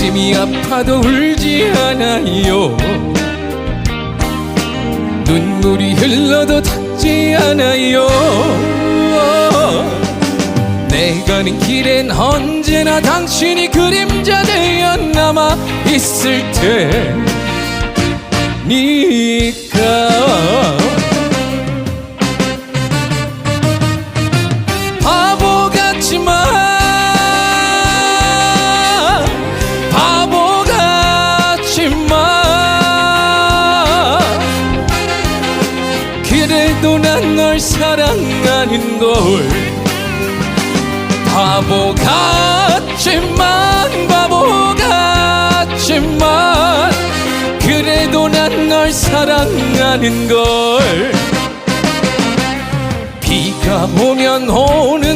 가슴이 아파도 울지 않아요. 눈물이 흘러도 닿지 않아요. 내 가는 길엔 언제나 당신이 그림자 되어 남아 있을 테니까 그래도 난 널 사랑하는 걸 바보 같지만 바보 같지만 그래도 난 널 사랑하는 걸 비가 오면 오는